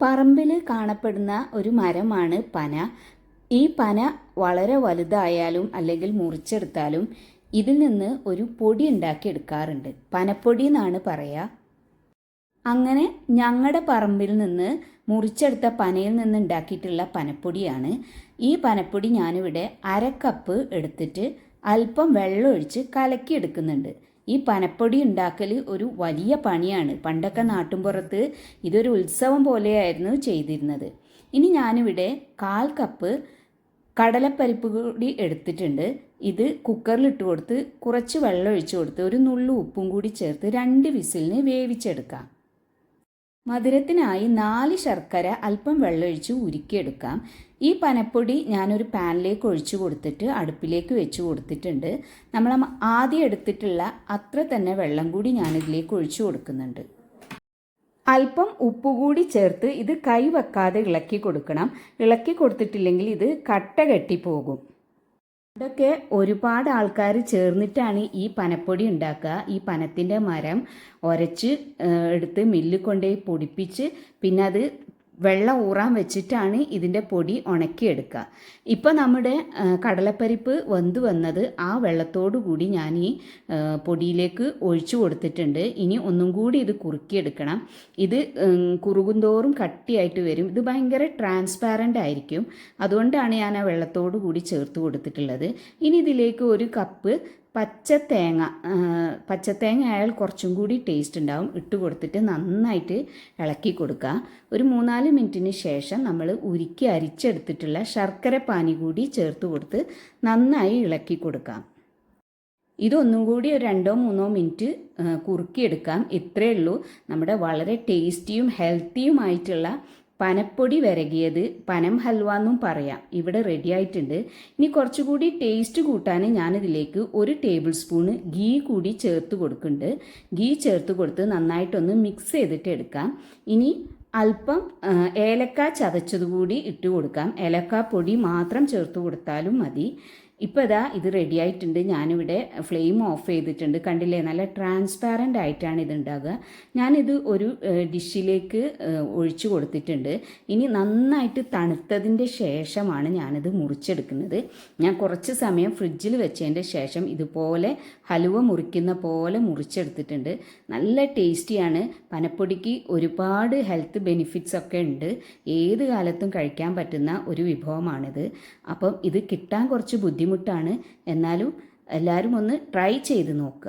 പറമ്പിൽ കാണപ്പെടുന്ന ഒരു മരമാണ് പന. ഈ പന വളരെ വലുതായാലും അല്ലെങ്കിൽ മുറിച്ചെടുത്താലും ഇതിൽ നിന്ന് ഒരു പൊടി ഉണ്ടാക്കി എടുക്കാറുണ്ട് പനപ്പൊടി എന്നാണ് പറയുക അങ്ങനെ ഞങ്ങളുടെ പറമ്പിൽ നിന്ന് മുറിച്ചെടുത്ത പനയിൽ നിന്ന് ഉണ്ടാക്കിയിട്ടുള്ള പനപ്പൊടിയാണ്. ഈ പനപ്പൊടി ഞാനിവിടെ അരക്കപ്പ് കപ്പ് എടുത്തിട്ട് അല്പം വെള്ളം ഒഴിച്ച് കലക്കി എടുക്കുന്നുണ്ട് ഈ പനപ്പൊടി ഉണ്ടാക്കൽ ഒരു വലിയ പണിയാണ്. പണ്ടൊക്കെ നാട്ടുമ്പുറത്ത് ഇതൊരു ഉത്സവം പോലെയായിരുന്നു ചെയ്തിരുന്നത്. ഇനി ഞാനിവിടെ കാൽ കപ്പ് കടലപ്പരിപ്പ് കൂടി എടുത്തിട്ടുണ്ട്. ഇത് കുക്കറിൽ ഇട്ട് കൊടുത്ത് കുറച്ച് വെള്ളം ഒഴിച്ചു കൊടുത്ത് ഒരു നുള്ളു ഉപ്പും കൂടി ചേർത്ത് രണ്ട് വിസിലിന് വേവിച്ചെടുക്കാം. മധുരത്തിനായി നാല് ശർക്കര അല്പം വെള്ളമൊഴിച്ച് ഉരുക്കിയെടുക്കാം. ഈ പനപ്പൊടി ഞാനൊരു പാനിലേക്ക് ഒഴിച്ചു കൊടുത്തിട്ട് അടുപ്പിലേക്ക് വെച്ച് കൊടുത്തിട്ടുണ്ട്. നമ്മൾ ആദ്യം എടുത്തിട്ടുള്ള അത്ര തന്നെ വെള്ളം കൂടി ഞാനിതിലേക്ക് ഒഴിച്ചു കൊടുക്കുന്നുണ്ട്. അല്പം ഉപ്പ് കൂടി ചേർത്ത് ഇത് കൈ വെക്കാതെ ഇളക്കി കൊടുക്കണം. ഇളക്കി കൊടുത്തിട്ടില്ലെങ്കിൽ ഇത് കട്ട കെട്ടിപ്പോകും. ഇതൊക്കെ ഒരുപാട് ആൾക്കാർ ചേർന്നിട്ടാണ് ഈ പനപ്പൊടി ഉണ്ടാക്കുക. ഈ പനത്തിന്റെ മരം ഒരച്ച് എടുത്ത് മില്ലിൽ കൊണ്ടുപോയി പൊടിപ്പിച്ച് പിന്നെ അത് വെള്ളം ഊറാൻ വെച്ചിട്ടാണ് ഇതിന്റെ പൊടി ഉണക്കിയെടുക്കുക. ഇപ്പോൾ നമ്മുടെ കടലപ്പരിപ്പ് വെന്ത് വന്നത് ആ വെള്ളത്തോടു കൂടി ഞാൻ ഈ പൊടിയിലേക്ക് ഒഴിച്ചു കൊടുത്തിട്ടുണ്ട്. ഇനി ഒന്നും കൂടി ഇത് കുറുക്കിയെടുക്കണം. ഇത് കുറുകുന്തോറും കട്ടിയായിട്ട് വരും. ഇത് ഭയങ്കര ട്രാൻസ്പാരന്റ് ആയിരിക്കും. അതുകൊണ്ടാണ് ഞാൻ ആ വെള്ളത്തോടു കൂടി ചേർത്ത് കൊടുത്തിട്ടുള്ളത്. ഇനി ഇതിലേക്ക് ഒരു കപ്പ് പച്ചത്തേങ്ങ പച്ചത്തേങ്ങ ആയാൽ കുറച്ചും കൂടി ടേസ്റ്റ് ഉണ്ടാവും. ഇട്ട് കൊടുത്തിട്ട് നന്നായിട്ട് ഇളക്കി കൊടുക്കുക. ഒരു മൂന്നാൽ മിനിറ്റിന് ശേഷം നമ്മൾ ഉരുക്കി അരിച്ചെടുത്തിട്ടുള്ള ശർക്കര പാനി കൂടി ചേർത്ത് കൊടുത്ത് നന്നായി ഇളക്കി കൊടുക്കാം ഇതൊന്നും കൂടി ഒരു രണ്ടോ മൂന്നോ മിനിറ്റ് കുറുക്കിയെടുക്കാം. ഇത്രയേ ഉള്ളൂ. നമ്മുടെ വളരെ ടേസ്റ്റിയും ഹെൽത്തിയുമായിട്ടുള്ള പനപ്പൊടി വരകിയത് പനം ഹൽവ എന്നും പറയാം. ഇവിടെ റെഡി ആയിട്ടുണ്ട്. ഇനി കുറച്ചുകൂടി ടേസ്റ്റ് കൂട്ടാൻ ഞാനിതിലേക്ക് ഒരു ടേബിൾ സ്പൂണ് ഗീ കൂടി ചേർത്ത് കൊടുക്കുന്നുണ്ട്. ഗീ ചേർത്ത് കൊടുത്ത് നന്നായിട്ടൊന്ന് മിക്സ് ചെയ്തിട്ട് എടുക്കാം. ഇനി അല്പം ഏലക്ക ചതച്ചതുകൂടി ഇട്ട് കൊടുക്കാം. ഏലക്ക പൊടി മാത്രം ചേർത്ത് കൊടുത്താലും മതി. ഇപ്പോൾ ഇതാ ഇത് റെഡി ആയിട്ടുണ്ട്. ഞാനിവിടെ ഫ്ലെയിം ഓഫ് ചെയ്തിട്ടുണ്ട്. കണ്ടില്ലേ? നല്ല ട്രാൻസ്പാരന്റ് ആയിട്ടാണ് ഇത് ഉണ്ടാകുക ഞാനിത് ഒരു ഡിഷിലേക്ക് ഒഴിച്ചു കൊടുത്തിട്ടുണ്ട്. ഇനി നന്നായിട്ട് തണുത്തതിന്റെ ശേഷമാണ് ഞാനിത് മുറിച്ചെടുക്കുന്നത്. ഞാൻ കുറച്ച് സമയം ഫ്രിഡ്ജിൽ വെച്ചതിന്റെ ശേഷം ഇതുപോലെ ഹലുവ മുറിക്കുന്ന പോലെ മുറിച്ചെടുത്തിട്ടുണ്ട്. നല്ല ടേസ്റ്റിയാണ്. പനപ്പൊടിക്ക് ഒരുപാട് ഹെൽത്ത് ബെനിഫിറ്റ്സ് ഒക്കെ ഉണ്ട്. ഏത് കാലത്തും കഴിക്കാൻ പറ്റുന്ന ഒരു വിഭവമാണിത്. അപ്പം ഇത് കിട്ടാൻ കുറച്ച് ബുദ്ധിമുട്ടാണ്. എന്നാലും എല്ലാവരും ഒന്ന് ട്രൈ ചെയ്ത് നോക്കുക